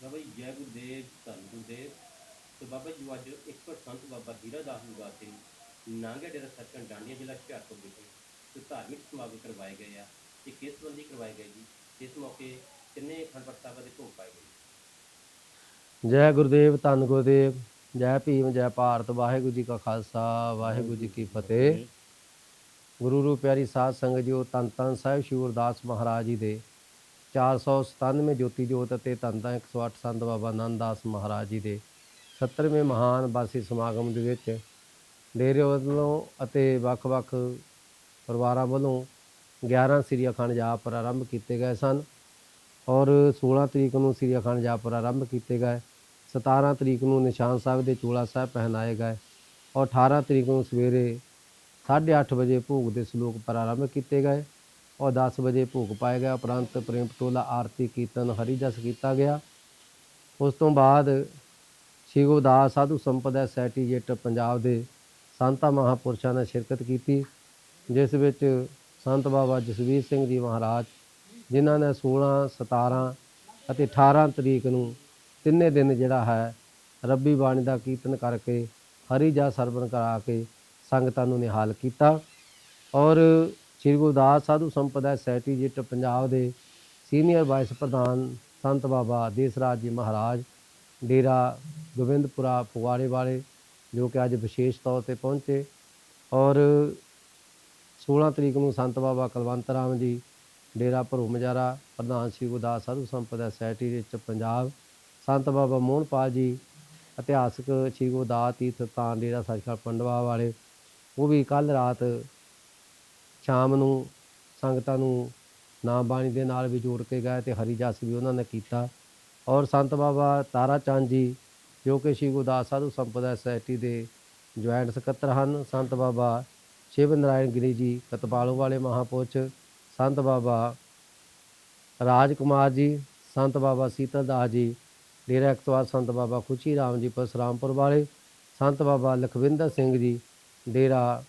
ਬਾਬਾ ਜੀ ਜੈ ਗੁਰਦੇਵ ਧੰਨ ਗੁਰਦੇਵ ਤੇ ਬਾਬਾ ਜੀ ਜੋ ਅੱਜ ਇੱਕ ਸੰਤ ਬਾਬਾ ਹੀਰਾ ਦਾਸ ਨਿਵਾਸ ਸਿੰਘ ਨਾਂਗੇ ਡੇਰਾ ਸੱਚਖੰਡ ਡਾਂਡੀਆਂ ਜ਼ਿਲ੍ਹਾ ਹੁਸ਼ਿਆਰਪੁਰ ਵਿਖੇ ਤੇ ਧਾਰਮਿਕ ਸਮਾਗਮ ਕਰਵਾਏ ਗਏ ਆ ਇਹ ਕਿਸ ਸੰਬੰਧੀ ਕਰਵਾਏ ਗਏ ਜੀ? ਇਸ ਮੌਕੇ ਕਿੰਨੇ ਅਖੰਡ ਪਾਠ ਸਾਹਿਬਾਂ ਦੇ ਭੋਗ ਪਾਏ ਗਏ ਜੈ? ਗੁਰਦੇਵ ਧੰਨ ਗੁਰਦੇਵ ਜੈ ਭੀਮ ਜੈ ਭਾਰਤ ਵਾਹਿਗੁਰੂ ਜੀ ਕਾ ਖਾਲਸਾ ਵਾਹਿਗੁਰੂ ਜੀ ਕੀ ਫਤਿਹ। ਗੁਰੂ ਰੂ ਪਿਆਰੀ ਸਾਧ ਸੰਗਤ ਜੀਓ ਧੰਨ ਧੰਨ ਸਾਹਿਬ ਸ਼੍ਰੀ ਗੁਰਦਾਸ ਮਹਾਰਾਜ ਜੀ ਦੇ 497 ਜੋਤੀ ਜੋਤ ਅਤੇ ਧੰਨ ਧੰਨ 108 ਸੰਤ ਬਾਬਾ ਆਨੰਦ ਮਹਾਰਾਜ ਜੀ ਦੇ 70ਵੇਂ ਮਹਾਨ ਬਾਸੀ ਸਮਾਗਮ ਦੇ ਵਿੱਚ ਡੇਰੇ ਵੱਲੋਂ ਅਤੇ ਵੱਖ-ਵੱਖ ਪਰਿਵਾਰਾਂ ਵੱਲੋਂ 11 ਸ੍ਰੀ ਅਖੰਡ ਜਾਪ ਪ੍ਰਾਰੰਭ ਕੀਤੇ ਗਏ ਸਨ ਔਰ 16 ਤਰੀਕ ਨੂੰ ਸ੍ਰੀ ਅਖੰਡ ਜਾਪ ਪ੍ਰਾਰੰਭ ਕੀਤੇ ਗਏ 17 ਤਰੀਕ ਨੂੰ ਨਿਸ਼ਾਨ ਸਾਹਿਬ ਦੇ ਚੋਲਾ ਸਾਹਿਬ ਪਹਿਨਾਏ ਗਏ ਔਰ 18 ਤਰੀਕ ਨੂੰ ਸਵੇਰੇ 8:30 ਵਜੇ ਭੋਗ ਦੇ ਸ਼ਲੋਕ ਪ੍ਰਾਰੰਭ ਕੀਤੇ ਗਏ। ਔਰ 10 ਵਜੇ ਭੋਗ ਪਾਏ ਗਿਆ। ਉਪਰੰਤ ਪ੍ਰੇਮ ਪਟੋਲਾ, ਆਰਤੀ, ਕੀਰਤਨ ਹਰੀ ਜਸ ਕੀਤਾ ਗਿਆ। ਉਸ ਤੋਂ ਬਾਅਦ ਸ਼੍ਰੀ ਗੁਰਦਾਸ ਸਾਧੂ ਸੰਪਦਾ ਸੈਟੀ ਪੰਜਾਬ ਦੇ ਸੰਤਾਂ, ਮਹਾਪੁਰਸ਼ਾਂ ਨੇ ਸ਼ਿਰਕਤ ਕੀਤੀ, ਜਿਸ ਵਿੱਚ ਸੰਤ ਬਾਬਾ ਜਸਵੀਰ ਸਿੰਘ ਜੀ ਮਹਾਰਾਜ, ਜਿਨ੍ਹਾਂ ਨੇ 16 17 ਅਤੇ 18 ਤਰੀਕ ਨੂੰ ਤਿੰਨੇ ਦਿਨ ਜਿਹੜਾ ਹੈ, ਰੱਬੀ ਬਾਣੀ ਦਾ ਕੀਰਤਨ ਕਰਕੇ ਹਰੀ ਜਾ ਸਰਵਣ ਕਰਾ ਕੇ ਸੰਗਤਾਂ ਨੂੰ ਨਿਹਾਲ ਕੀਤਾ। ਔਰ ਸ੍ਰੀ ਗੁਰਦਾਸ ਸਾਧੂ ਸੰਪਦਾ ਸੈਟੀ ਜਿੱਟ ਪੰਜਾਬ ਦੇ ਸੀਨੀਅਰ ਵਾਈਸ ਪ੍ਰਧਾਨ ਸੰਤ ਬਾਬਾ ਦੇਸਰਾਜ ਜੀ ਮਹਾਰਾਜ, ਡੇਰਾ ਗੋਬਿੰਦਪੁਰਾ ਫਗਵਾੜੇ ਵਾਲੇ, ਜੋ ਕਿ ਅੱਜ ਵਿਸ਼ੇਸ਼ ਤੌਰ ਤੇ ਪਹੁੰਚੇ ਔਰ 16 ਤਰੀਕ ਨੂੰ ਸੰਤ ਬਾਬਾ ਕੁਲਵੰਤ ਰਾਮ ਜੀ, ਡੇਰਾ ਭਰੂ ਮਜਾਰਾ ਪ੍ਰਧਾਨ ਸ੍ਰੀ ਗੁਰਦਾਸ ਸਾਧੂ ਸੰਪਦਾ ਸੋਸਾਇਟੀ ਵਿੱਚ ਪੰਜਾਬ, ਸੰਤ ਬਾਬਾ ਮੋਹਨਪਾਲ ਜੀ, ਇਤਿਹਾਸਕ ਸ੍ਰੀ ਗੁਰਦਾਸ ਤੀਰਥ ਸਥਾਨ ਡੇਰਾ ਸੱਚਖੰਡ ਪੰਡਵਾ ਵਾਲੇ, ਉਹ ਵੀ ਕੱਲ ਰਾਤ ਸ਼ਾਮ ਨੂੰ ਸੰਗਤਾਂ ਨੂੰ ਨਾਮ ਬਾਣੀ ਦੇ ਨਾਲ ਵੀ ਜੋੜ ਕੇ ਗਏ ਤੇ ਹਰੀ ਜਸ ਵੀ ਉਹਨਾਂ ਨੇ ਕੀਤਾ। ਔਰ ਸੰਤ ਬਾਬਾ ਤਾਰਾ ਚੰਦ ਜੀ, ਜੋ ਕਿ ਸ੍ਰੀ ਗੁਰਦਾਸ ਸਾਧੂ ਸੰਪਦਾ ਸੋਸਾਇਟੀ ਦੇ ਜੁਆਇੰਟ ਸਕੱਤਰ ਹਨ, ਸੰਤ ਬਾਬਾ ਸ਼ਿਵ ਨਾਰਾਇਣ ਗਿਰੀ ਜੀ, ਕਤਪਾਲੋਂ ਵਾਲੇ ਮਹਾਪੁਰਸ਼, ਸੰਤ ਬਾਬਾ ਰਾਜ ਕੁਮਾਰ ਜੀ, ਸੰਤ ਬਾਬਾ ਸੀਤਲ ਦਾਸ ਜੀ, ਡੇਰਾ ਐਕਤਵਾਰ, ਸੰਤ ਬਾਬਾ ਖੁਸ਼ੀ ਰਾਮ ਜੀ, ਪਰਸਰਾਮਪੁਰ ਵਾਲੇ, ਸੰਤ ਬਾਬਾ ਲਖਵਿੰਦਰ ਸਿੰਘ ਜੀ, ਡੇਰਾ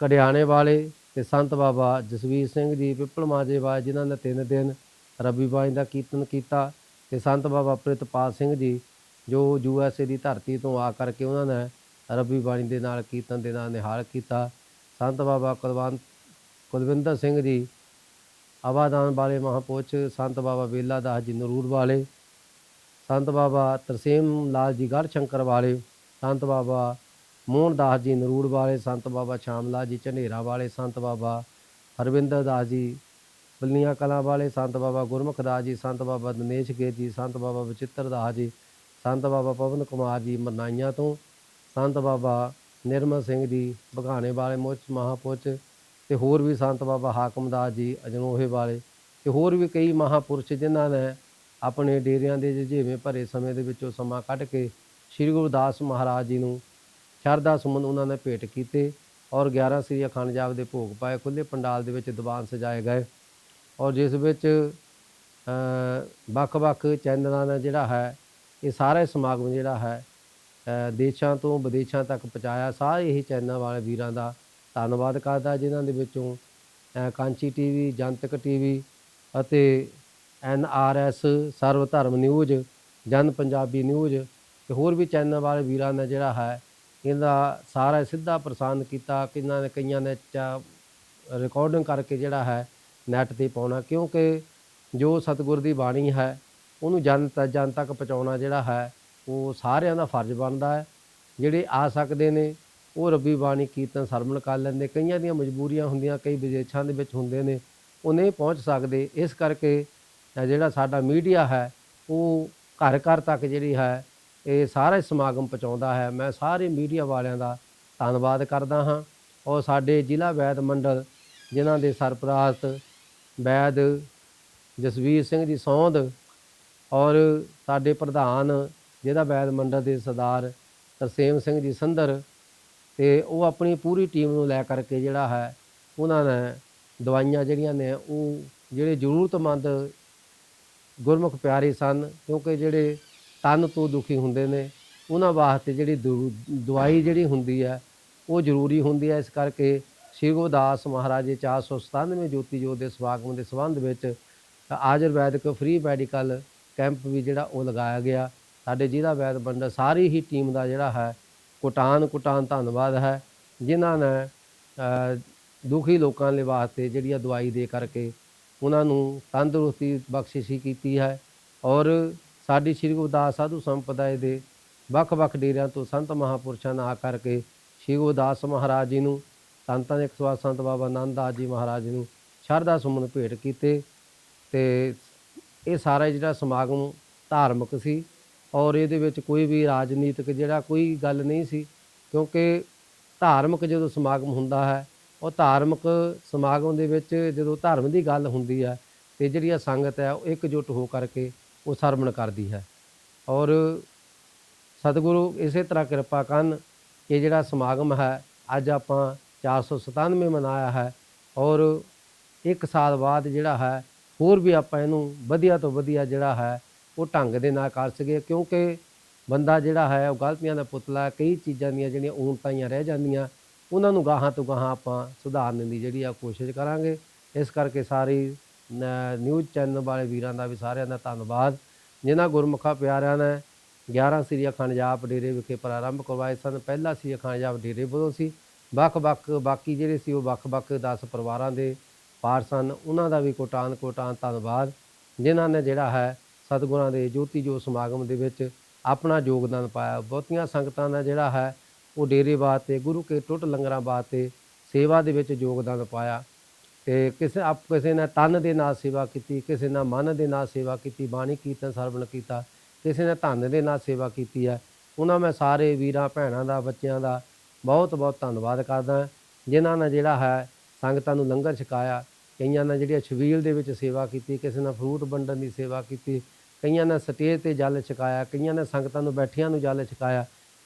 ਕੜਿਆਣੇ ਵਾਲੇ ਤੇ ਸੰਤ ਬਾਬਾ ਜਸਵੀਰ ਸਿੰਘ ਜੀ, ਪਿੱਪਲ ਮਾਜੇ ਵਾਲੇ, ਜਿਨ੍ਹਾਂ ਨੇ ਤਿੰਨ ਦਿਨ ਰੱਬੀ ਬਾਣੀ ਦਾ ਕੀਰਤਨ ਕੀਤਾ ਤੇ ਸੰਤ ਬਾਬਾ ਪ੍ਰਿਤਪਾਲ ਸਿੰਘ ਜੀ, ਜੋ ਯੂ ਐਸ ਏ ਦੀ ਧਰਤੀ ਤੋਂ ਆ ਕਰਕੇ ਉਹਨਾਂ ਨੇ ਰੱਬੀ ਬਾਣੀ ਦੇ ਨਾਲ ਕੀਰਤਨ ਦੇ ਨਾਲ ਨਿਹਾਲ ਕੀਤਾ। ਸੰਤ ਬਾਬਾ ਕੁਲਵੰਤ, ਕੁਲਵਿੰਦਰ ਸਿੰਘ ਜੀ ਆਵਾਦਾਨ ਵਾਲੇ ਮਹਾਪੁਰਸ਼, ਸੰਤ ਬਾਬਾ ਵੇਲਾ ਦਾਸ ਜੀ ਨਰੂਰ ਵਾਲੇ, ਸੰਤ ਬਾਬਾ ਤਰਸੇਮ ਲਾਲ ਜੀ ਗੜ ਸ਼ੰਕਰ ਵਾਲੇ, ਸੰਤ ਬਾਬਾ ਮੋਹਨ ਦਾਸ ਜੀ ਨਰੂੜ ਵਾਲੇ, ਸੰਤ ਬਾਬਾ ਸ਼ਾਮਲਾ ਜੀ ਝੰਡੇਰਾ ਵਾਲੇ, ਸੰਤ ਬਾਬਾ ਹਰਵਿੰਦਰ ਦਾਸ ਜੀ ਬਲੀਆਂ ਕਲਾਂ ਵਾਲੇ, ਸੰਤ ਬਾਬਾ ਗੁਰਮੁਖ ਦਾਸ ਜੀ, ਸੰਤ ਬਾਬਾ ਦਿਨੇਸ਼ ਗੇ ਜੀ, ਸੰਤ ਬਾਬਾ ਵਿਚਿੱਤਰ ਦਾਸ ਜੀ, ਸੰਤ ਬਾਬਾ ਪਵਨ ਕੁਮਾਰ ਜੀ ਮਨਾਈਆਂ ਤੋਂ, ਸੰਤ ਬਾਬਾ ਨਿਰਮਲ ਸਿੰਘ ਜੀ ਬਘਾਣੇ ਵਾਲੇ ਮੁੱਚ ਮਹਾਪੁਰਸ਼ ਤੇ ਹੋਰ ਵੀ ਸੰਤ ਬਾਬਾ ਹਾਕਮ ਦਾਸ ਜੀ ਅਜਨੋਹੇ ਵਾਲੇ ਤੇ ਹੋਰ ਵੀ ਕਈ ਮਹਾਪੁਰਸ਼ ਜਿਨ੍ਹਾਂ ਨੇ ਆਪਣੇ ਡੇਰਿਆਂ ਦੇ ਜਜੇਵੇਂ ਭਰੇ ਸਮੇਂ ਦੇ ਵਿੱਚੋਂ ਸਮਾਂ ਕੱਢ ਕੇ ਸ੍ਰੀ ਗੁਰਦਾਸ ਮਹਾਰਾਜ ਜੀ ਨੂੰ ਸ਼ਰਧਾ ਸੁਮਨ ਉਹਨਾਂ ਨੇ ਭੇਟ ਕੀਤੇ ਔਰ 11 ਸ੍ਰੀ ਅਖੰਡ ਜਾਪ ਦੇ ਭੋਗ ਪਾਏ ਖੁੱਲੇ ਪੰਡਾਲ ਦੇ ਵਿੱਚ ਦੀਵਾਨ ਸਜਾਏ ਗਏ। ਔਰ ਜਿਸ ਵਿੱਚ ਵੱਖ-ਵੱਖ ਚੈਨਲਾਂ ਦਾ ਜਿਹੜਾ ਹੈ ਇਹ ਸਾਰੇ ਸਮਾਗਮ ਜਿਹੜਾ ਹੈ ਦੇਸ਼ਾਂ ਤੋਂ ਵਿਦੇਸ਼ਾਂ ਤੱਕ ਪਹੁੰਚਾਇਆ। ਸਾਰੇ ਹੀ ਚੈਨਲ ਵਾਲੇ ਵੀਰਾਂ ਦਾ ਧੰਨਵਾਦ ਕਰਦਾ ਜਿਨ੍ਹਾਂ ਦੇ ਵਿੱਚੋਂ ਅ, ਕਾਂਚੀ ਟੀਵੀ ਜਨਤਕ ਟੀਵੀ ਅਤੇ ਐਨ ਆਰ ਐਸ ਸਰਵ ਧਰਮ ਨਿਊਜ਼ ਜਨ ਪੰਜਾਬੀ ਨਿਊਜ਼ ਤੇ ਹੋਰ ਵੀ ਚੈਨਲ ਵਾਲੇ ਵੀਰਾਂ ਨੇ ਜਿਹੜਾ ਹੈ ਇਹਦਾ ਸਾਰਾ ਸਿੱਧਾ ਪ੍ਰਸਾਰਣ ਕੀਤਾ, ਕਿੰਨਾਂ ਨੇ ਕਈਆਂ ਨੇ ਰਿਕਾਰਡਿੰਗ ਕਰਕੇ ਜਿਹੜਾ ਹੈ ਨੈਟ ਤੇ ਪਾਉਣਾ, ਕਿਉਂਕਿ ਜੋ ਸਤਿਗੁਰ ਦੀ ਬਾਣੀ ਹੈ, ਉਹਨੂੰ ਜਨ ਜਨ ਤੱਕ ਪਹੁੰਚਾਉਣਾ ਜਿਹੜਾ ਹੈ, ਉਹ ਸਾਰਿਆਂ ਦਾ ਫਰਜ਼ ਬਣਦਾ ਹੈ। ਜਿਹੜੇ ਆ ਸਕਦੇ ਨੇ, ਉਹ ਰੱਬੀ ਬਾਣੀ ਕੀਰਤਨ ਸਰਵਣ ਕਰ ਲੈਂਦੇ, ਕਈਆਂ ਦੀਆਂ ਮਜਬੂਰੀਆਂ ਹੁੰਦੀਆਂ, ਕਈ ਵਿਦੇਸ਼ਾਂ ਦੇ ਵਿੱਚ ਹੁੰਦੇ ਨੇ, ਉਹ ਨਹੀਂ ਪਹੁੰਚ ਸਕਦੇ। ਇਸ ਕਰਕੇ ਜਿਹੜਾ ਸਾਡਾ ਮੀਡੀਆ ਹੈ, ਉਹ ਘਰ ਘਰ ਤੱਕ ਜਿਹੜੀ ਹੈ ਇਹ ਸਾਰਾ ਸਮਾਗਮ ਪਹੁੰਚਾਉਂਦਾ ਹੈ। ਮੈਂ ਸਾਰੇ ਮੀਡੀਆ ਵਾਲਿਆਂ ਦਾ ਧੰਨਵਾਦ ਕਰਦਾ ਹਾਂ। ਔਰ ਸਾਡੇ ਜ਼ਿਲ੍ਹਾ ਵੈਦ ਮੰਡਲ, ਜਿਨ੍ਹਾਂ ਦੇ ਸਰਪ੍ਰਸਤ ਵੈਦ ਜਸਵੀਰ ਸਿੰਘ ਜੀ ਸੌਂਦ ਔਰ ਸਾਡੇ ਪ੍ਰਧਾਨ, ਜਿਹਦਾ ਵੈਦ ਮੰਡਲ ਦੇ ਸਰਦਾਰ ਤਰਸੇਮ ਸਿੰਘ ਜੀ ਸੰਧਰ, ਤੇ ਉਹ ਆਪਣੀ ਪੂਰੀ ਟੀਮ ਨੂੰ ਲੈ ਕਰਕੇ ਜਿਹੜਾ ਹੈ, ਉਹਨਾਂ ਨੇ ਦਵਾਈਆਂ ਜਿਹੜੀਆਂ ਨੇ, ਉਹ ਜਿਹੜੇ ਜ਼ਰੂਰਤਮੰਦ ਗੁਰਮੁਖ ਪਿਆਰੇ ਸਨ, ਕਿਉਂਕਿ ਜਿਹੜੇ ਤਨ ਤੋਂ ਦੁਖੀ ਹੁੰਦੇ ਨੇ। ਉਹਨਾਂ ਵਾਸਤੇ ਜਿਹੜੀ ਦੂ- ਦਵਾਈ ਜਿਹੜੀ ਹੁੰਦੀ ਹੈ, ਉਹ ਜ਼ਰੂਰੀ ਹੁੰਦੀ ਹੈ। ਇਸ ਕਰਕੇ ਸ੍ਰੀ ਗੁਰਦਾਸ ਮਹਾਰਾਜ ਜੀ 497 ਜੋਤੀ ਜੋਤ ਦੇ ਸਮਾਗਮ ਦੇ ਸੰਬੰਧ ਵਿੱਚ ਆਯੁਰਵੈਦਿਕ ਫ੍ਰੀ ਮੈਡੀਕਲ ਕੈਂਪ ਵੀ ਜਿਹੜਾ ਉਹ ਲਗਾਇਆ ਗਿਆ। ਸਾਡੇ ਜ਼ਿਲ੍ਹਾ ਵੈਦ ਮੰਡਲ ਸਾਰੀ ਹੀ ਟੀਮ ਦਾ ਜਿਹੜਾ ਹੈ, ਕੋਟਾਨ ਕੋਟਾਨ ਧੰਨਵਾਦ ਹੈ। ਜਿਨ੍ਹਾਂ ਨੇ ਦੁਖੀ ਲੋਕਾਂ ਦੇ ਵਾਸਤੇ ਜਿਹੜੀ ਆ ਦਵਾਈ ਦੇ ਕਰਕੇ ਉਹਨਾਂ ਨੂੰ ਤੰਦਰੁਸਤੀ ਬਖਸ਼ਿਸ਼ੀ ਕੀਤੀ ਹੈ। ਔਰ ਸਾਡੀ ਸ੍ਰੀ ਗੁਰਦਾਸ ਸਾਧੂ ਸੰਪਰਦਾਇ ਦੇ ਵੱਖ-ਵੱਖ ਡੇਰਿਆਂ ਤੋਂ ਸੰਤ ਮਹਾਪੁਰਸ਼ਾਂ ਨਾਲ ਆ ਕਰਕੇ ਸ੍ਰੀ ਗੁਰਦਾਸ ਮਹਾਰਾਜ ਜੀ ਨੂੰ, ਸੰਤਾਂ ਦੇ ਸਵਾ ਸੰਤ ਬਾਬਾ ਆਨੰਦ ਦਾਸ ਜੀ ਮਹਾਰਾਜ ਜੀ ਨੂੰ ਸ਼ਰਧਾ ਸੁਮਨ ਭੇਟ ਕੀਤੇ ਤੇ ਇਹ ਸਾਰਾ ਜਿਹੜਾ ਸਮਾਗਮ ਧਾਰਮਿਕ ਸੀ ਔਰ ਇਹਦੇ ਵਿੱਚ ਕੋਈ ਵੀ ਰਾਜਨੀਤਿਕ ਜਿਹੜਾ ਕੋਈ ਗੱਲ ਨਹੀਂ ਸੀ ਕਿਉਂਕਿ ਧਾਰਮਿਕ ਜਦੋਂ ਸਮਾਗਮ ਹੁੰਦਾ ਹੈ, ਉਹ ਧਾਰਮਿਕ ਸਮਾਗਮ ਦੇ ਵਿੱਚ ਜਦੋਂ ਧਰਮ ਦੀ ਗੱਲ ਹੁੰਦੀ ਹੈ ਤੇ ਜਿਹੜੀ ਆ ਸੰਗਤ ਹੈ ਉਹ ਇਕਜੁੱਟ ਹੋ ਕਰਕੇ ਉਹ ਸਰਵਣ ਕਰਦੀ ਹੈ। ਔਰ ਸਤਿਗੁਰੂ ਇਸੇ ਤਰ੍ਹਾਂ ਕਿਰਪਾ ਕਰਨ ਕਿ ਜਿਹੜਾ ਸਮਾਗਮ ਹੈ, ਅੱਜ ਆਪਾਂ 497 ਮਨਾਇਆ ਹੈ ਔਰ ਇੱਕ ਸਾਲ ਬਾਅਦ ਜਿਹੜਾ ਹੈ, ਹੋਰ ਵੀ ਆਪਾਂ ਇਹਨੂੰ ਵਧੀਆ ਤੋਂ ਵਧੀਆ ਜਿਹੜਾ ਹੈ, ਉਹ ਢੰਗ ਦੇ ਨਾਲ ਕਰ ਸਕੀਏ। ਕਿਉਂਕਿ ਬੰਦਾ ਜਿਹੜਾ ਹੈ, ਉਹ ਗਲਤੀਆਂ ਦਾ ਪੁਤਲਾ ਕਈ ਚੀਜ਼ਾਂ ਦੀਆਂ ਜਿਹੜੀਆਂ ਊਣਤਾਈਆਂ ਰਹਿ ਜਾਂਦੀਆਂ, ਉਹਨਾਂ ਨੂੰ ਗਾਹਾਂ ਤੋਂ ਗਾਹਾਂ ਆਪਾਂ ਸੁਧਾਰਨ ਦੀ ਜਿਹੜੀ ਆ ਕੋਸ਼ਿਸ਼ ਕਰਾਂਗੇ। ਇਸ ਕਰਕੇ ਸਾਰੀ ਨਿਊਜ਼ ਚੈਨਲ ਵਾਲੇ ਵੀਰਾਂ ਦਾ ਵੀ ਸਾਰਿਆਂ ਦਾ ਧੰਨਵਾਦ। ਜਿਨ੍ਹਾਂ ਗੁਰਮੁਖਾ ਪਿਆਰਿਆਂ ਨੇ 11 ਸ੍ਰੀ ਅਖੰਡ ਜਾਪ ਡੇਰੇ ਵਿਖੇ ਪ੍ਰਾਰੰਭ ਕਰਵਾਏ ਸਨ। ਪਹਿਲਾ ਸ੍ਰੀ ਅਖੰਡ ਜਾਪ ਡੇਰੇ ਵੱਲੋਂ ਸੀ। ਵੱਖ-ਵੱਖ ਬਾਕੀ ਜਿਹੜੇ ਸੀ ਉਹ ਵੱਖ-ਵੱਖ 10 ਪਰਿਵਾਰਾਂ ਦੇ ਪਾਰ ਸਨ। ਉਹਨਾਂ ਦਾ ਵੀ ਕੋਟਾਨ ਕੋਟਾਨ ਧੰਨਵਾਦ। ਜਿਨ੍ਹਾਂ ਨੇ ਜਿਹੜਾ ਹੈ ਸਤਿਗੁਰਾਂ ਦੇ ਜੋਤੀ ਜੋ ਸਮਾਗਮ ਦੇ ਵਿੱਚ ਆਪਣਾ ਯੋਗਦਾਨ ਪਾਇਆ। ਬਹੁਤੀਆਂ ਸੰਗਤਾਂ ਦਾ ਜਿਹੜਾ ਹੈ ਉਹ ਡੇਰੇ ਵਾਸਤੇ, ਗੁਰੂ ਕੇ ਟੁੱਟ ਲੰਗਰਾਂ ਵਾਸਤੇ ਸੇਵਾ ਦੇ ਵਿੱਚ ਯੋਗਦਾਨ ਪਾਇਆ। ਤੇ ਕਿਸੇ ਆਪ ਕਿਸੇ ਨੇ ਤਨ ਦੇ ਨਾਲ ਸੇਵਾ ਕੀਤੀ, ਕਿਸੇ ਨੇ ਮਨ ਦੇ ਨਾਲ ਸੇਵਾ ਕੀਤੀ, ਬਾਣੀ ਕੀਰਤਨ ਸਰਵਣ ਕੀਤਾ, ਕਿਸੇ ਨੇ ਧਨ ਦੇ ਨਾਲ ਸੇਵਾ ਕੀਤੀ ਹੈ। ਉਹਨਾਂ ਮੈਂ ਸਾਰੇ ਵੀਰਾਂ, ਭੈਣਾਂ ਦਾ, ਬੱਚਿਆਂ ਦਾ ਬਹੁਤ ਬਹੁਤ ਧੰਨਵਾਦ ਕਰਦਾ ਜਿਨ੍ਹਾਂ ਨੇ ਜਿਹੜਾ ਹੈ ਸੰਗਤਾਂ ਨੂੰ ਲੰਗਰ ਛਕਾਇਆ, ਕਈਆਂ ਨੇ ਜਿਹੜੀਆਂ ਛਬੀਲ ਦੇ ਵਿੱਚ ਸੇਵਾ ਕੀਤੀ, ਕਿਸੇ ਨੇ ਫਰੂਟ ਵੰਡਣ ਦੀ ਸੇਵਾ ਕੀਤੀ, ਕਈਆਂ ਨੇ ਸਟੇਜ ਤੇ ਜਲ ਛਕਾਇਆ, ਕਈਆਂ ਨੇ ਸੰਗਤਾਂ ਨੂੰ ਬੈਠਿਆਂ ਨੂੰ ਜਲ ਛਕਾਇਆ।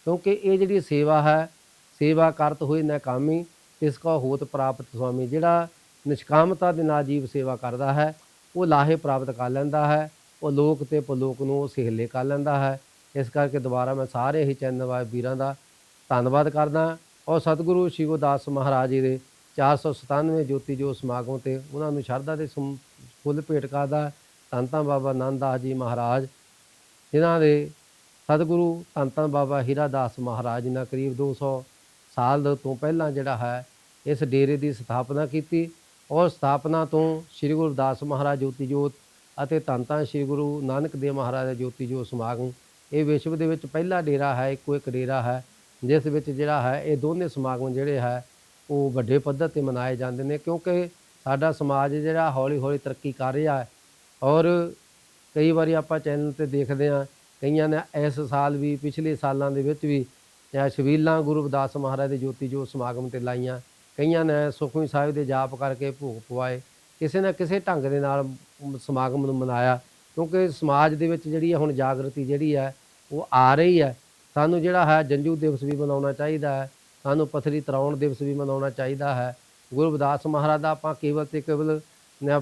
ਕਿਉਂਕਿ ਇਹ ਜਿਹੜੀ ਸੇਵਾ ਹੈ ਸੇਵਾ ਕਰਤ ਹੋਈ ਨਾਕਾਮੀ ਇਸ ਕਾ ਹੋਤ ਪ੍ਰਾਪਤ ਸੁਆਮੀ। ਜਿਹੜਾ ਨਿਸ਼ਕਾਮਤਾ ਦੇ ਨਾਲ ਜੀਵ ਸੇਵਾ ਕਰਦਾ ਹੈ, ਉਹ ਲਾਹੇ ਪ੍ਰਾਪਤ ਕਰ ਲੈਂਦਾ ਹੈ, ਉਹ ਲੋਕ ਤੇ ਪਰਲੋਕ ਨੂੰ ਉਹ ਸਹੇਲੇ ਕਰ ਲੈਂਦਾ ਹੈ। ਇਸ ਕਰਕੇ ਦੁਬਾਰਾ ਮੈਂ ਸਾਰੇ ਹੀ ਚੈਨਲ ਵਾਲੇ ਵੀਰਾਂ ਦਾ ਧੰਨਵਾਦ ਕਰਦਾ ਔਰ ਸਤਿਗੁਰੂ ਸ਼੍ਰੀ ਗੁਰਦਾਸ ਮਹਾਰਾਜ ਜੀ ਦੇ 497 ਜੋਤੀ ਜੋ ਸਮਾਗਮ ਤੇ ਉਹਨਾਂ ਨੂੰ ਸ਼ਰਧਾ ਦੇ ਸਮ- ਫੁੱਲ ਭੇਟ ਕਰਦਾ ਧੰਨ ਧੰਨ ਬਾਬਾ ਆਨੰਦ ਜੀ ਮਹਾਰਾਜ, ਜਿਨ੍ਹਾਂ ਦੇ ਸਤਿਗੁਰੂ ਧੰਨ ਧੰਨ ਬਾਬਾ ਹੀਰਾ ਦਾਸ ਮਹਾਰਾਜ ਜੀ ਨੇ ਕਰੀਬ 200 ਸਾਲ ਤੋਂ ਪਹਿਲਾਂ ਜਿਹੜਾ ਹੈ, ਇਸ ਡੇਰੇ ਦੀ ਸਥਾਪਨਾ ਕੀਤੀ। ਔਰ ਸਥਾਪਨਾ ਤੋਂ ਸ੍ਰੀ ਗੁਰੂ ਦਾਸ ਮਹਾਰਾਜ ਜੋਤੀ ਜੋਤ ਅਤੇ ਧੰਨ ਧੰਨ ਸ੍ਰੀ ਗੁਰੂ ਨਾਨਕ ਦੇਵ ਮਹਾਰਾਜ ਦਾ ਜੋਤੀ ਜੋਤ ਸਮਾਗਮ। ਇਹ ਵਿਸ਼ਵ ਦੇ ਵਿੱਚ ਪਹਿਲਾ ਡੇਰਾ ਹੈ, ਇੱਕੋ ਇੱਕ ਡੇਰਾ ਹੈ, ਜਿਸ ਵਿੱਚ ਜਿਹੜਾ ਹੈ, ਇਹ ਦੋਨੇ ਸਮਾਗਮ ਜਿਹੜੇ ਹੈ, ਉਹ ਵੱਡੇ ਪੱਧਰ ਤੇ ਮਨਾਏ ਜਾਂਦੇ ਨੇ ਕਿਉਂਕਿ ਸਾਡਾ ਸਮਾਜ ਜਿਹੜਾ ਹੌਲੀ ਹੌਲੀ ਤਰੱਕੀ ਕਰ ਰਿਹਾ ਹੈ। ਔਰ ਕਈ ਵਾਰੀ ਆਪਾਂ ਚੈਨਲ ਤੇ ਦੇਖਦੇ ਹਾਂ, ਕਈਆਂ ਨੇ ਇਸ ਸਾਲ ਵੀ, ਪਿਛਲੇ ਸਾਲਾਂ ਦੇ ਵਿੱਚ ਵੀ ਜਾਂ ਸ਼ਬੀਲਾਂ ਗੁਰੂ ਰਵਿਦਾਸ ਮਹਾਰਾਜ ਦੇ ਜੋਤੀ ਜੋਤ ਸਮਾਗਮ ਤੇ ਲਾਈਆਂ। ਕਈਆਂ ਨੇ ਸੁਖਮਨੀ ਸਾਹਿਬ ਦੇ ਜਾਪ ਕਰਕੇ ਭੋਗ ਪਵਾਏ, ਕਿਸੇ ਨਾ ਕਿਸੇ ਢੰਗ ਦੇ ਨਾਲ ਸਮਾਗਮ ਨੂੰ ਮਨਾਇਆ, ਕਿਉਂਕਿ ਸਮਾਜ ਦੇ ਵਿੱਚ ਜਿਹੜੀ ਹੈ ਹੁਣ ਜਾਗਰਤੀ ਜਿਹੜੀ ਹੈ ਉਹ ਆ ਰਹੀ ਹੈ ਸਾਨੂੰ ਜਿਹੜਾ ਹੈ ਜੰਜੂ ਦਿਵਸ ਵੀ ਮਨਾਉਣਾ ਚਾਹੀਦਾ ਹੈ, ਸਾਨੂੰ ਪਥਰੀ ਤਰਾਉਣ ਦਿਵਸ ਵੀ ਮਨਾਉਣਾ ਚਾਹੀਦਾ ਹੈ। ਗੁਰੂ ਰਵਿਦਾਸ ਮਹਾਰਾਜ ਦਾ ਆਪਾਂ ਕੇਵਲ ਤੇ ਕੇਵਲ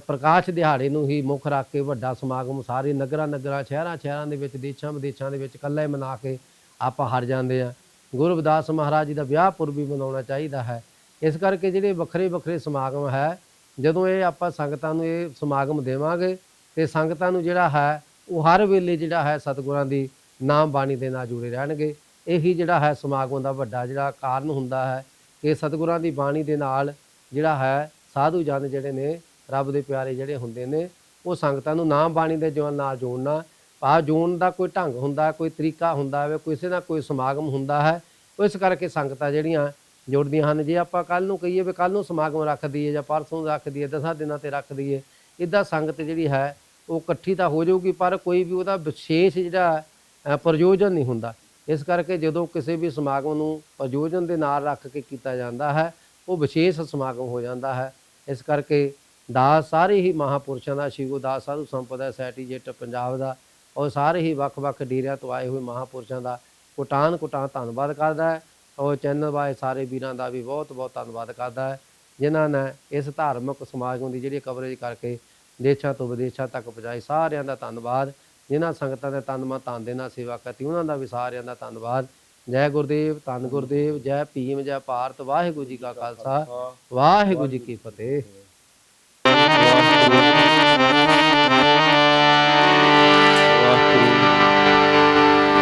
ਪ੍ਰਕਾਸ਼ ਦਿਹਾੜੇ ਨੂੰ ਹੀ ਮੁੱਖ ਰੱਖ ਕੇ ਵੱਡਾ ਸਮਾਗਮ ਸਾਰੇ ਨਗਰਾਂ ਨਗਰਾਂ, ਸ਼ਹਿਰਾਂ ਸ਼ਹਿਰਾਂ ਦੇ ਵਿੱਚ, ਦੇਸ਼ਾਂ ਵਿਦੇਸ਼ਾਂ ਦੇ ਵਿੱਚ ਇਕੱਲੇ ਮਨਾ ਕੇ ਆਪਾਂ ਹਰ ਜਾਂਦੇ ਆ ਗੁਰੂ ਰਵਿਦਾਸ ਮਹਾਰਾਜ ਜੀ ਦਾ ਵਿਆਹ ਪੁਰਬ ਵੀ ਮਨਾਉਣਾ ਚਾਹੀਦਾ ਹੈ। ਇਸ ਕਰਕੇ ਜਿਹੜੇ ਵੱਖਰੇ ਵੱਖਰੇ ਸਮਾਗਮ ਹੈ, ਜਦੋਂ ਇਹ ਆਪਾਂ ਸੰਗਤਾਂ ਨੂੰ ਇਹ ਸਮਾਗਮ ਦੇਵਾਂਗੇ ਤੇ ਸੰਗਤਾਂ ਨੂੰ ਜਿਹੜਾ ਹੈ, ਉਹ ਹਰ ਵੇਲੇ ਜਿਹੜਾ ਹੈ ਸਤਿਗੁਰਾਂ ਦੀ ਨਾਮ ਬਾਣੀ ਦੇ ਨਾਲ ਜੁੜੇ ਰਹਿਣਗੇ। ਇਹੀ ਜਿਹੜਾ ਹੈ ਸਮਾਗਮ ਦਾ ਵੱਡਾ ਜਿਹੜਾ ਕਾਰਨ ਹੁੰਦਾ ਹੈ ਕਿ ਸਤਿਗੁਰਾਂ ਦੀ ਬਾਣੀ ਦੇ ਨਾਲ ਜਿਹੜਾ ਹੈ ਸਾਧੂ ਜਨ ਜਿਹੜੇ ਨੇ, ਰੱਬ ਦੇ ਪਿਆਰੇ ਜਿਹੜੇ ਹੁੰਦੇ ਨੇ, ਉਹ ਸੰਗਤਾਂ ਨੂੰ ਨਾਮ ਬਾਣੀ ਦੇ ਜੋਨ ਨਾਲ ਜੋੜਨਾ ਆ ਜੋੜਨ ਦਾ ਕੋਈ ਢੰਗ ਹੁੰਦਾ, ਕੋਈ ਤਰੀਕਾ ਹੁੰਦਾ ਹੈ ਕਿਸੇ ਦਾ ਕੋਈ ਸਮਾਗਮ ਹੁੰਦਾ ਹੈ। ਇਸ ਕਰਕੇ ਸੰਗਤਾਂ ਜਿਹੜੀਆਂ ਜੁੜਦੀਆਂ ਹਨ। ਜੇ ਆਪਾਂ ਕੱਲ ਨੂੰ ਕਹੀਏ ਵੀ ਕੱਲ ਨੂੰ ਸਮਾਗਮ ਰੱਖ ਦਈਏ ਜਾਂ ਪਰਸੋਂ ਰੱਖ ਦਈਏ ਦਸਾਂ ਦਿਨਾਂ ਤੇ ਰੱਖ ਦਈਏ, ਇਦਾਂ ਸੰਗਤ ਜਿਹੜੀ ਹੈ, ਉਹ ਇਕੱਠੀ ਤਾਂ ਹੋ ਜਾਊਗੀ, ਪਰ ਕੋਈ ਵੀ ਉਹਦਾ ਵਿਸ਼ੇਸ਼ ਜਿਹੜਾ ਪ੍ਰਯੋਜਨ ਨਹੀਂ ਹੁੰਦਾ। ਇਸ ਕਰਕੇ ਜਦੋਂ ਕਿਸੇ ਵੀ ਸਮਾਗਮ ਨੂੰ ਪ੍ਰਯੋਜਨ ਦੇ ਨਾਲ ਰੱਖ ਕੇ ਕੀਤਾ ਜਾਂਦਾ ਹੈ, ਉਹ ਵਿਸ਼ੇਸ਼ ਸਮਾਗਮ ਹੋ ਜਾਂਦਾ ਹੈ। ਇਸ ਕਰਕੇ ਦਾਸ ਸਾਰੇ ਹੀ ਮਹਾਪੁਰਸ਼ਾਂ ਦਾ, ਸ਼੍ਰੀ ਗੁਰੂ ਦਾਸ ਸਾਧੂ ਸੰਪਦਾ ਸੋਸਾਇਟੀ ਜੇਟ ਪੰਜਾਬ ਦਾ, ਔਰ ਸਾਰੇ ਹੀ ਵੱਖ-ਵੱਖ ਡੇਰਿਆਂ ਤੋਂ ਆਏ ਹੋਏ ਮਹਾਪੁਰਸ਼ਾਂ ਦਾ ਕੋਟਾਨ ਕੋਟਾਨ ਧੰਨਵਾਦ ਕਰਦਾ ਹੈ। ਔਰ ਚੈਨਲ ਵਾਲੇ ਸਾਰੇ ਵੀਰਾਂ ਦਾ ਵੀ ਬਹੁਤ-ਬਹੁਤ ਧੰਨਵਾਦ ਕਰਦਾ ਹੈ ਜਿਨ੍ਹਾਂ ਨੇ ਇਸ ਧਾਰਮਿਕ ਸਮਾਗਮ ਦੀ ਜਿਹੜੀ ਕਵਰੇਜ ਕਰਕੇ ਦੇਸ਼ਾਂ ਤੋਂ ਵਿਦੇਸ਼ਾਂ ਤੱਕ ਪਹੁੰਚਾਈ ਸਾਰਿਆਂ ਦਾ ਧੰਨਵਾਦ ਜਿਨ੍ਹਾਂ ਸੰਗਤਾਂ ਦੇ ਤਨ ਮਨ ਧਨ ਦੇ ਨਾਲ ਸੇਵਾ ਕੀਤੀ ਉਹਨਾਂ ਦਾ ਵੀ ਸਾਰਿਆਂ ਦਾ ਧੰਨਵਾਦ। ਜੈ ਗੁਰਦੇਵ ਧੰਨ ਗੁਰਦੇਵ ਜੈ ਭੀਮ ਜੈ ਭਾਰਤ ਵਾਹਿਗੁਰੂ ਜੀ ਕਾ ਖਾਲਸਾ। ਵਾਹਿਗੁਰੂ ਜੀ ਕੀ ਫਤਿਹ।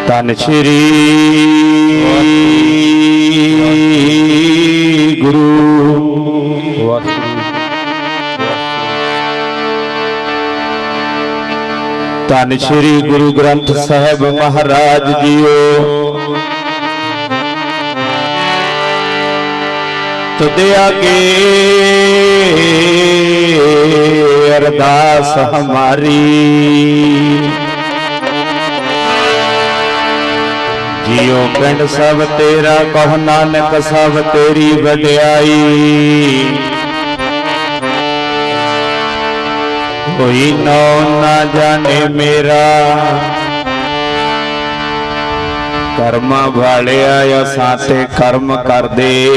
ਧੰਨ ਸ਼੍ਰੀ ਗੁਰੂ ਧੰਨ ਸ਼੍ਰੀ ਗੁਰੂ ਗ੍ਰੰਥ ਸਾਹਿਬ ਮਹਾਰਾਜ ਜੀਓ। ਤੁਧ ਆਗੇ ਅਰਦਾਸ ਹਮਾਰੀ। ਜਿਉ ਪਿੰਡ ਸਭ ਤੇਰਾ, ਕਹ ਨਾਨਕ ਸਭ ਤੇਰੀ ਵਡਿਆਈ। ਕੋਈ ਨੋ ਨਾ ਜਾਣੇ ਮੇਰਾ। ਕਰਮ ਵਾਲਿਆ ਅਸਾਂ ਤੇ ਕਰਮ ਕਰਦੇ।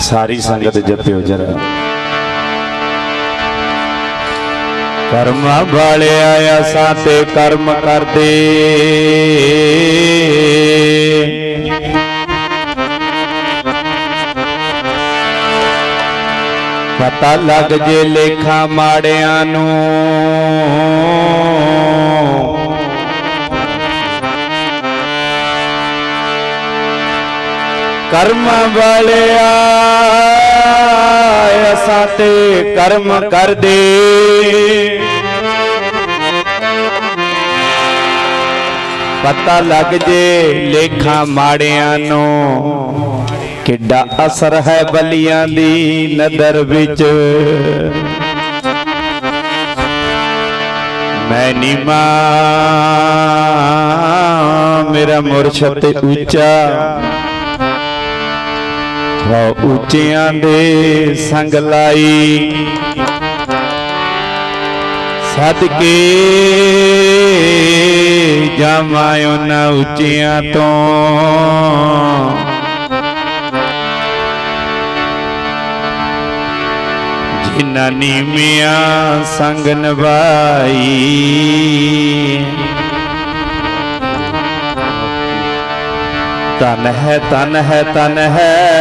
ਸਾਰੀ ਸੰਗਤ ਜਪਿਓ ਜਰਾ। ਕਰਮ ਵਾਲਿਆ ਅਸਾਂ ਤੇ ਕਰਮ ਕਰਦੇ। ਪਤਾ ਲੱਗ ਜੇ ਲੇਖਾ ਮਾੜਿਆਂ ਨੂੰ। ਕਰਮ ਵਾਲਿਆ ਅਸਾਂ ਤੇ ਕਰਮ ਕਰਦੇ। ਪਤਾ ਲੱਗ ਜੇ ਲੇਖਾਂ ਮਾੜਿਆਂ ਨੂੰ ਕਿੱਡਾ ਅਸਰ ਹੈ ਬਲੀਆਂ ਦੀ ਨਦਰ ਵਿੱਚ। ਮੈਂ ਨੀਮਾ ਮੇਰਾ ਮੁਰਸ਼ਦ ਤੇ ਉੱਚਾ। ਹੋ ਉੱਚਿਆਂ ਦੇ ਸੰਗ ਲਾਈ ਸਦਕੇ ਜਾਵਾਂ ਨਾ ਉੱਚਿਆਂ ਤੋਂ। ਜਿਨ੍ਹਾਂ ਨੀਮਿਆਂ ਸੰਗ ਨਵਾਈ ਤਨ ਹੈ ਤਨ ਹੈ ਤਨ ਹੈ।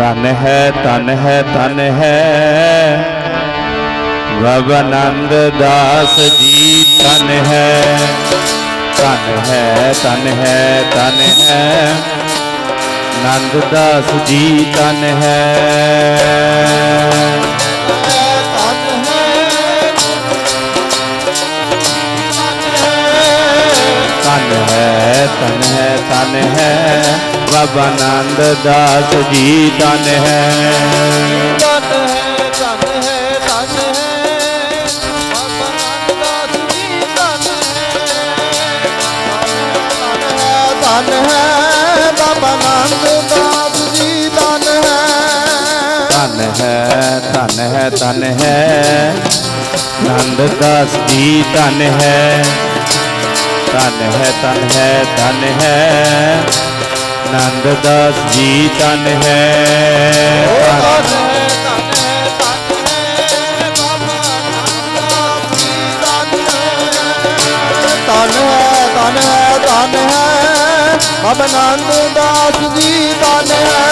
ਤਨ ਹੈ ਤਨ ਹੈ ਤਨ ਹੈ। ਭਵਨੰਦ ਦਾਸ ਜੀ ਤਨ ਹੈ। ਤਨ ਹੈ ਤਨ ਹੈ ਤਨ ਹੈ। ਨੰਦ ਦਾਸ ਜੀ ਤਨ ਹੈ। ਤਨ ਹੈ ਤਨ ਹੈ ਤਨ ਹੈ ਬਾਬਾ ਨੰਦ ਦਾਸ ਜੀ ਤਨ ਹੈ ਧਨ ਹੈ ਬਾਬਾ ਨੰਦ ਦਾਸ ਜੀ ਧਨ ਹੈ ਧਨ ਹੈ ਧਨ ਹੈ ਧਨ ਹੈ ਨੰਦ ਦਾਸ ਜੀ ਧਨ ਹੈ ਧਨ ਹੈ ਧਨ ਹੈ ਧਨ ਹੈ ਨੰਦ ਦਾਸ ਜੀ ਧਨ ਹੈ ਧਨ ਹੈ ਧਨ ਹੈ ਧਨ ਹੈ। ਨੰਦ ਦਾਸ ਜੀ ਧਨ ਹੈ। ਧਨ ਹੈ ਧਨ ਹੈ ਧਨ ਹੈ। ਬਾਬਾ ਨੰਦ ਦਾਸ ਜੀ ਧਨ ਹੈ।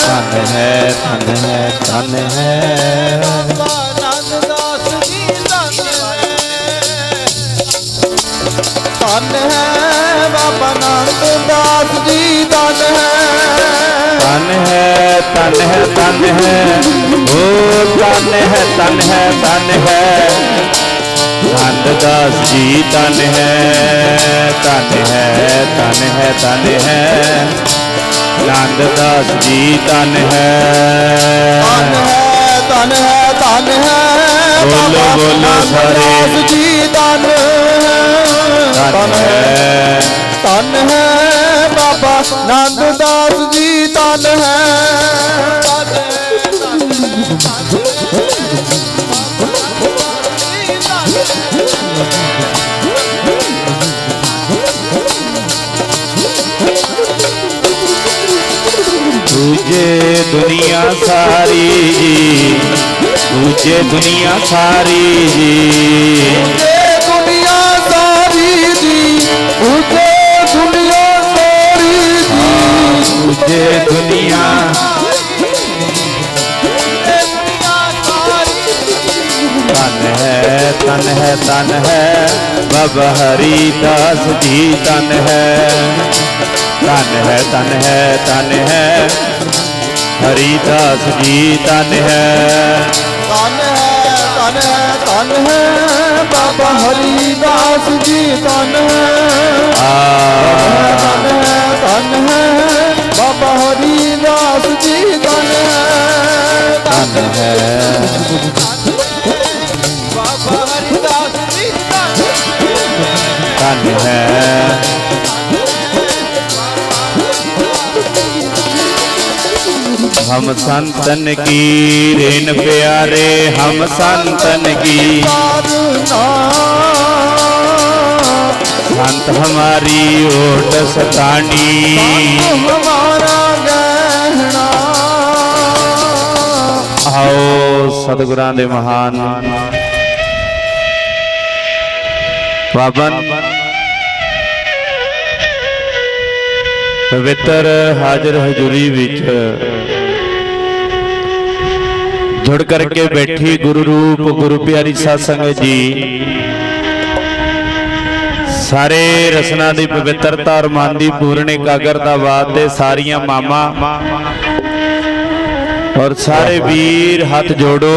ਧਨ ਹੈ ਧਨ ਹੈ ਧਨ ਹੈ। ਧਨ ਹੈ ਬਾਬਾ ਨੰਦ ਦਾਸ ਜੀ ਧਨ ਹੈ ਤਨ ਹੈ ਤਨ ਹੈ ਤਨ ਹੈ ਓ ਤਨ ਹੈ ਤਨ ਹੈ ਤਨ ਹੈ ਨੰਦ ਦਾਸ ਜੀ ਤਨ ਹੈ ਤਨ ਹੈ ਤਨ ਹੈ ਤਨ ਹੈ ਨੰਦ ਦਾਸ ਜੀ ਤਨ ਹੈ ਧਨ ਹੈ ਧਨ ਹੈ ਧਨ ਹੈ ਬੋਲੋ, ਬਾਬਾ ਬੋਲੋ ਨੰਦ ਸਾਰੇ। ਦਾਸ ਜੀ ਧਨ ਹੈ। ਧਨ ਹੈ ਬਾਬਾ ਨੰਦ ਦਾਸ ਜੀ, ਧਨ ਹੈ। ਧਨ ਦੁਨੀਆ ਸਾਰੀ ਜੀ ਪੂਜੇ ਦੁਨੀਆ ਸਾਰੀ ਜੀ। ਜੇ ਦੁਨੀਆ ਤਨ ਹੈ ਤਨ ਹੈ ਤਨ ਹੈ ਬਾਬਾ ਹਰੀ ਦਾਸ ਜੀ ਤਨ ਹੈ ਤਨ ਹੈ ਤਨ ਹੈ ਤਨ ਹੈ ਹਰੀ ਦਾਸ ਜੀ ਤਨ ਹੈ ਤਨ ਹੈ ਤਨ ਹੈ ਤਨ ਹੈ ਬਾਬਾ ਹਰੀ ਦਾਸ ਜੀ ਤਨ ਹੈ ਆ ਤਨ ਹੈ ਤਨ ਹੈ बाबा हरिदास जी धन धन है। बाबा हरिदास जी धन है। हम संतन की रेन प्यारे हम संतन की संत हमारी ओट सतानी। ਆਓ ਸਤਿਗੁਰਾਂ ਦੇ ਮਹਾਨ। ਪਾਵਨ ਪਵਿੱਤਰ ਹਾਜ਼ਰ ਹਜ਼ੂਰੀ ਵਿੱਚ ਜੁੜ ਕਰਕੇ ਬੈਠੀ ਗੁਰੂ ਰੂਪ, ਗੁਰੂ ਪਿਆਰੀ ਸਾਧ ਸੰਗਤ ਜੀ। ਸਾਰੇ ਰਸਨਾ ਦੀ ਪਵਿੱਤਰਤਾ ਔਰ ਮਨ ਦੀ ਪੂਰਨ ਇਕਾਗਰਤਾ ਬਾਤ ਤੇ ਸਾਰੀਆਂ ਮਾਮਾ ਔਰ ਸਾਰੇ ਵੀਰ ਹੱਥ ਜੋੜੋ।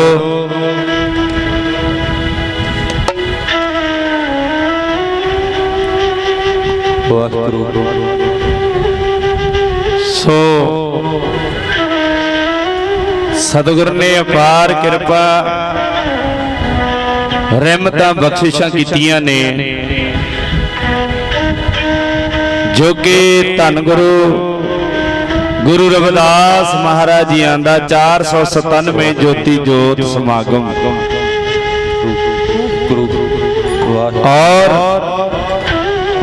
ਸੋ ਸਤਿਗੁਰ ਨੇ ਅਪਾਰ ਕਿਰਪਾ ਰਹਿਮਤਾਂ ਬਖਸ਼ਿਸ਼ਾਂ ਕੀਤੀਆਂ ਨੇ। ਜੋ ਕਿ ਧੰਨ ਗੁਰੂ। ਗੁਰੂ ਰਵਿਦਾਸ ਮਹਾਰਾਜ ਜੀਆਂ ਦਾ 497 ਜੋਤੀ ਜੋਤ ਸਮਾਗਮ। ਔਰ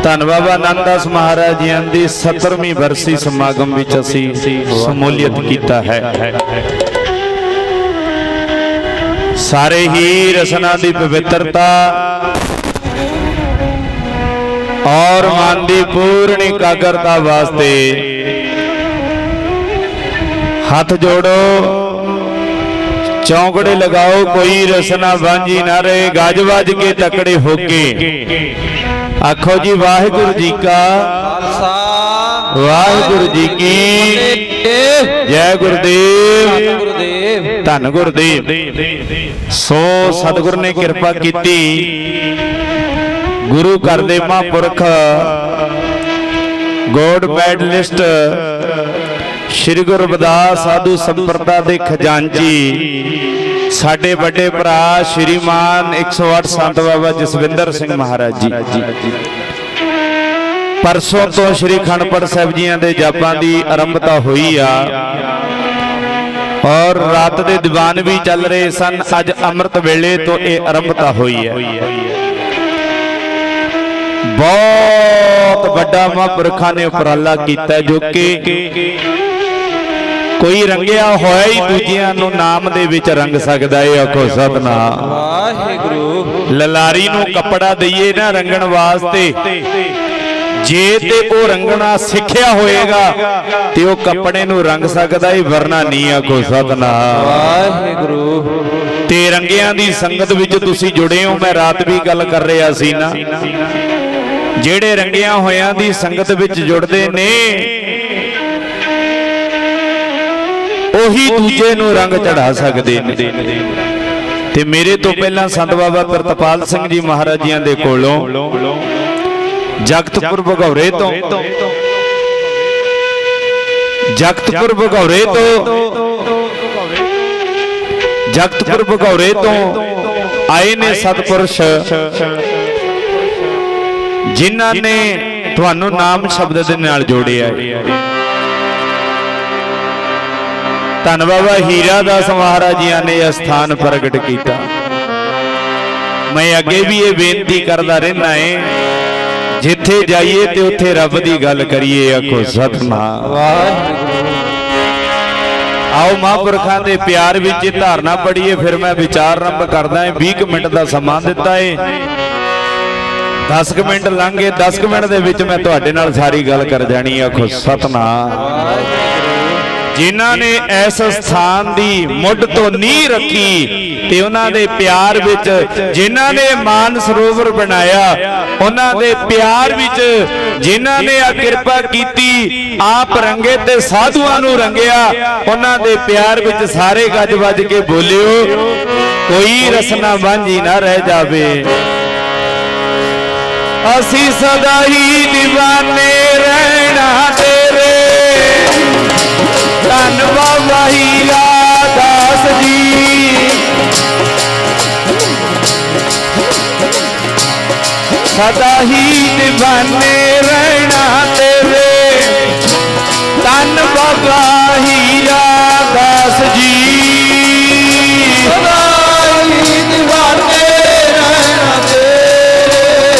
ਧੰਨ ਬਾਬਾ ਆਨੰਦ ਮਹਾਰਾਜ ਜੀਆਂ ਦੀ 70ਵੀਂ ਵਰਸੀ ਸਮਾਗਮ ਵਿੱਚ ਅਸੀਂ ਸਮੂਲੀਅਤ ਕੀਤਾ ਹੈ। ਸਾਰੇ ਹੀ ਰਸਨਾ ਦੀ ਪਵਿੱਤਰਤਾ ਔਰ ਮਨ ਦੀ ਪੂਰਨ ਇਕਾਗਰਤਾ ਵਾਸਤੇ ਹੱਥ ਜੋੜੋ। ਚੌਂਕੜੇ ਲਗਾਓ, ਕੋਈ ਰਸਨਾ ਵਾਂਝੀ ਨਾ ਰਹੇ। ਗੱਜ ਵੱਜ ਕੇ ਤਕੜੇ ਹੋ ਕੇ। ਆਖੋ ਜੀ, ਵਾਹਿਗੁਰੂ ਜੀ ਕਾ ਖਾਲਸਾ। ਵਾਹਿਗੁਰੂ ਜੀ ਕੀ ਜੈ ਗੁਰਦੇਵ। ਧੰਨ ਗੁਰਦੇਵ। ਸੋ ਸਤਿਗੁਰ ਨੇ ਕਿਰਪਾ ਕੀਤੀ। ਗੁਰੂ ਘਰ ਦੇ ਮਹਾਂਪੁਰਖ, ਗੋਡ ਬੈਡ ਲਿਸਟ ਸ੍ਰੀ ਗੁਰੂ ਰਵਿਦਾਸ ਸਾਧੂ ਸੰਪਰਦਾ ਦੇ ਖਜ਼ਾਨਚੀ। ਸਾਡੇ ਵੱਡੇ ਭਰਾ ਸ਼੍ਰੀਮਾਨ 108 ਸੰਤ ਬਾਬਾ ਜਸਵਿੰਦਰ ਸਿੰਘ ਮਹਾਰਾਜ ਜੀ। ਪਰਸੋਂ ਤੋਂ ਸ੍ਰੀ ਖੰਡਪੜ ਸਾਹਿਬ ਜੀਆਂ ਦੇ ਜਾਪਾਂ ਦੀ ਆਰੰਭਤਾ ਹੋਈ ਆ। ਔਰ ਰਾਤ ਦੇ ਦੀਵਾਨ ਵੀ ਚੱਲ ਰਹੇ ਸਨ। ਅੱਜ ਅੰਮ੍ਰਿਤ ਵੇਲੇ ਤੋਂ ਇਹ ਆਰੰਭਤਾ ਹੋਈ ਹੈ। ਬਹੁਤ ਵੱਡਾ ਮਹਾਂਪੁਰਖਾਂ ਨੇ ਉਪਰਾਲਾ ਕੀਤਾ ਜੋ ਕਿ ਕੋਈ ਰੰਗਿਆ ਹੋਇਆ ਹੀ ਦੂਜਿਆਂ ਨੂੰ ਨਾਮ ਦੇ ਵਿੱਚ ਰੰਗ ਸਕਦਾ ਏ ਆਖੋ ਸਤਨਾਮ। ਵਾਹਿਗੁਰੂ। ਲਲਾਰੀ ਨੂੰ ਕੱਪੜਾ ਦਈਏ ਨਾ ਰੰਗਣ ਵਾਸਤੇ। ਜੇ ਤੇ ਉਹ ਰੰਗਣਾ ਸਿੱਖਿਆ ਹੋਏਗਾ ਤੇ ਉਹ ਕੱਪੜੇ ਨੂੰ ਰੰਗ ਸਕਦਾ ਏ ਵਰਨਾ ਨਹੀਂ ਆਖੋ ਸਤਨਾਮ। ਵਾਹਿਗੁਰੂ। ਤੇ ਰੰਗਿਆਂ ਦੀ ਸੰਗਤ ਵਿੱਚ ਤੁਸੀਂ ਜੁੜੇ ਹੋ ਮੈਂ ਰਾਤ ਵੀ ਗੱਲ ਕਰ ਰਿਹਾ ਸੀ ਨਾ। ਜਿਹੜੇ ਰੰਗਿਆਂ ਹੋਇਆਂ ਦੀ ਸੰਗਤ ਵਿੱਚ ਜੁੜਦੇ ਨੇ ਉਹੀ ਦੂਜੇ ਨੂੰ ਰੰਗ ਚੜਾ ਸਕਦੇ ਨੇ। ਤੇ ਮੇਰੇ ਤੋਂ ਪਹਿਲਾਂ ਸੰਤ ਬਾਬਾ ਪ੍ਰਤਪਾਲ ਸਿੰਘ ਜੀ ਮਹਾਰਾਜ ਜੀਆਂ ਦੇ ਕੋਲੋਂ ਜਗਤਪੁਰ ਭਗੌਰੇ ਤੋਂ ਜਗਤਪੁਰ ਭਗੌਰੇ ਤੋਂ ਜਗਤਪੁਰ ਭਗੌਰੇ ਤੋਂ ਆਏ ਨੇ ਸਤਪੁਰਸ਼। ਜਿਨ੍ਹਾਂ ਨੇ ਤੁਹਾਨੂੰ ਨਾਮ ਸ਼ਬਦ ਦੇ ਨਾਲ ਜੋੜਿਆ ਹੈ। ਧੰਨ ਬਾਬਾ ਹੀਰਾ ਦਾਸ ਮਹਾਰਾਜ ਜੀਆਂ ਨੇ ਇਹ ਸਥਾਨ ਪ੍ਰਗਟ ਕੀਤਾ। ਮੈਂ ਅੱਗੇ ਵੀ ਇਹ ਬੇਨਤੀ ਕਰਦਾ ਰਹਿਣਾ ਏ, ਜਿੱਥੇ ਜਾਈਏ ਤੇ ਉੱਥੇ ਰੱਬ ਦੀ ਗੱਲ ਕਰੀਏ, ਆਖੋ ਸਤਨਾਮ। ਆਓ ਮਹਾਂਪੁਰਖਾਂ ਦੇ ਪਿਆਰ ਵਿੱਚ ਇਹ ਧਾਰਨਾ ਪੜੀਏ ਫਿਰ ਮੈਂ ਵਿਚਾਰ ਆਰੰਭ ਕਰਦਾ ਹਾਂ 20 ਕੁ ਮਿੰਟ ਦਾ ਸਮਾਂ ਦਿੱਤਾ ਏ। 10 ਕੁ ਮਿੰਟ ਲੰਘੇ 10 ਕੁ ਮਿੰਟ ਦੇ ਵਿੱਚ ਮੈਂ ਤੁਹਾਡੇ ਨਾਲ ਸਾਰੀ ਗੱਲ ਕਰ ਜਾਣੀ, ਆਖੋ ਸਤਨਾਮ। ਜਿਨ੍ਹਾਂ ਨੇ ਇਸ ਸਥਾਨ ਦੀ ਮੁੱਢ ਤੋਂ ਨੀਂਹ ਰੱਖੀ ਤੇ ਉਹਨਾਂ ਦੇ ਪਿਆਰ ਵਿੱਚ ਜਿਨ੍ਹਾਂ ਨੇ ਮਾਨ ਸਰੋਵਰ ਬਣਾਇਆ, ਉਹਨਾਂ ਦੇ ਪਿਆਰ ਵਿੱਚ ਜਿਨ੍ਹਾਂ ਨੇ ਆ ਕਿਰਪਾ ਕੀਤੀ, ਆਪ ਰੰਗੇ ਤੇ ਸਾਧੂਆਂ ਨੂੰ ਰੰਗਿਆ, ਉਹਨਾਂ ਦੇ ਪਿਆਰ ਵਿੱਚ ਸਾਰੇ ਗੱਜ ਵੱਜ ਕੇ ਬੋਲਿਓ, ਕੋਈ ਰਸਨਾ ਵਾਂਝੀ ਨਾ ਰਹਿ ਜਾਵੇ। ਅਸੀਂ ਸਦਾ ਹੀ دیਵਾਨੇ ਰਹਿਣਾ ਤੇਰੇ ਧੰਨ ਬਾਬਾ ਹੀਰਾ ਦਾਸ ਜੀ। ਸਦਾ ਹੀ دیਵਾਨੇ ਰਹਿਣਾ ਤੇਰੇ। ਧੰਨ ਬਾਬਾ ਹੀਰਾ ਦਾਸ ਜੀ। ਸਦਾਈ ਦੀਵਾਨੇ ਰਹਿਣਾ ਤੇਰੇ।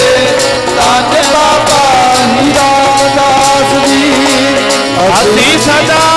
ਧੰਨ ਬਾਬਾ ਹੀਰਾ ਦਾਸ ਜੀ। ਅਸੀਂ ਸਦਾ